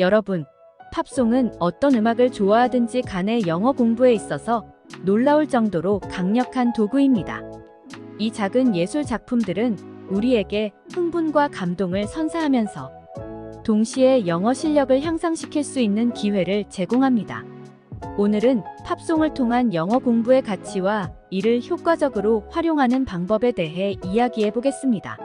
여러분, 팝송은 어떤 음악을 좋아하든지 간에 영어 공부에 있어서 놀라울 정도로 강력한 도구입니다. 이 작은 예술 작품들은 우리에게 흥분과 감동을 선사하면서 동시에 영어 실력을 향상시킬 수 있는 기회를 제공합니다. 오늘은 팝송을 통한 영어 공부의 가치와 이를 효과적으로 활용하는 방법에 대해 이야기해 보겠습니다.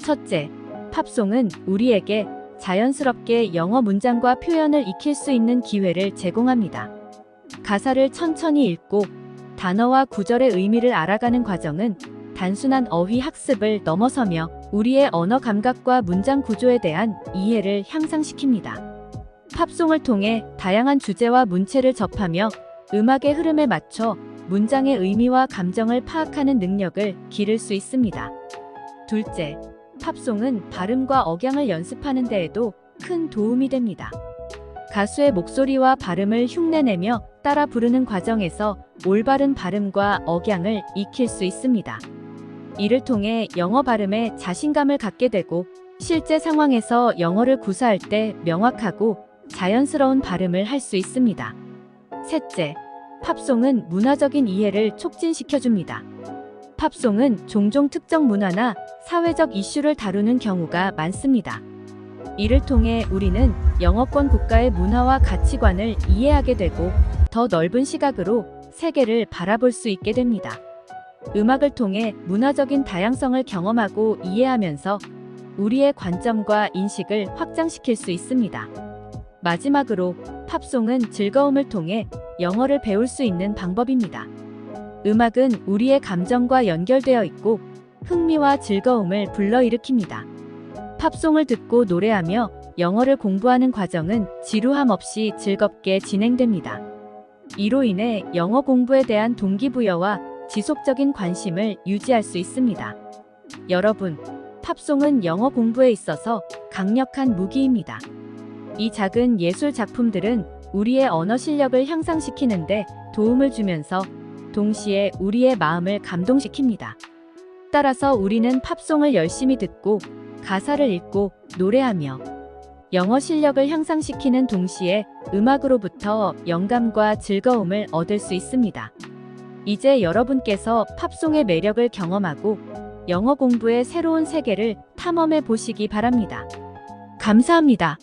첫째, 팝송은 우리에게 자연스럽게 영어 문장과 표현을 익힐 수 있는 기회를 제공합니다. 가사를 천천히 읽고 단어와 구절의 의미를 알아가는 과정은 단순한 어휘 학습을 넘어서며 우리의 언어 감각과 문장 구조에 대한 이해를 향상시킵니다. 팝송을 통해 다양한 주제와 문체를 접하며 음악의 흐름에 맞춰 문장의 의미와 감정을 파악하는 능력을 기를 수 있습니다. 둘째, 팝송은 발음과 억양을 연습하는 데에도 큰 도움이 됩니다. 가수의 목소리와 발음을 흉내내며 따라 부르는 과정에서 올바른 발음과 억양을 익힐 수 있습니다. 이를 통해 영어 발음에 자신감을 갖게 되고 실제 상황에서 영어를 구사할 때 명확하고 자연스러운 발음을 할 수 있습니다. 셋째, 팝송은 문화적인 이해를 촉진시켜줍니다. 팝송은 종종 특정 문화나 사회적 이슈를 다루는 경우가 많습니다. 이를 통해 우리는 영어권 국가의 문화와 가치관을 이해하게 되고 더 넓은 시각으로 세계를 바라볼 수 있게 됩니다. 음악을 통해 문화적인 다양성을 경험하고 이해하면서 우리의 관점과 인식을 확장시킬 수 있습니다. 마지막으로 팝송은 즐거움을 통해 영어를 배울 수 있는 방법입니다. 음악은 우리의 감정과 연결되어 있고 흥미와 즐거움을 불러일으킵니다. 팝송을 듣고 노래하며 영어를 공부하는 과정은 지루함 없이 즐겁게 진행됩니다. 이로 인해 영어 공부에 대한 동기부여와 지속적인 관심을 유지할 수 있습니다. 여러분, 팝송은 영어 공부에 있어서 강력한 무기입니다. 이 작은 예술 작품들은 우리의 언어 실력을 향상시키는데 도움을 주면서 동시에 우리의 마음을 감동시킵니다. 따라서 우리는 팝송을 열심히 듣고 가사를 읽고 노래하며 영어 실력을 향상시키는 동시에 음악으로부터 영감과 즐거움을 얻을 수 있습니다. 이제 여러분께서 팝송의 매력을 경험하고 영어 공부의 새로운 세계를 탐험해 보시기 바랍니다. 감사합니다.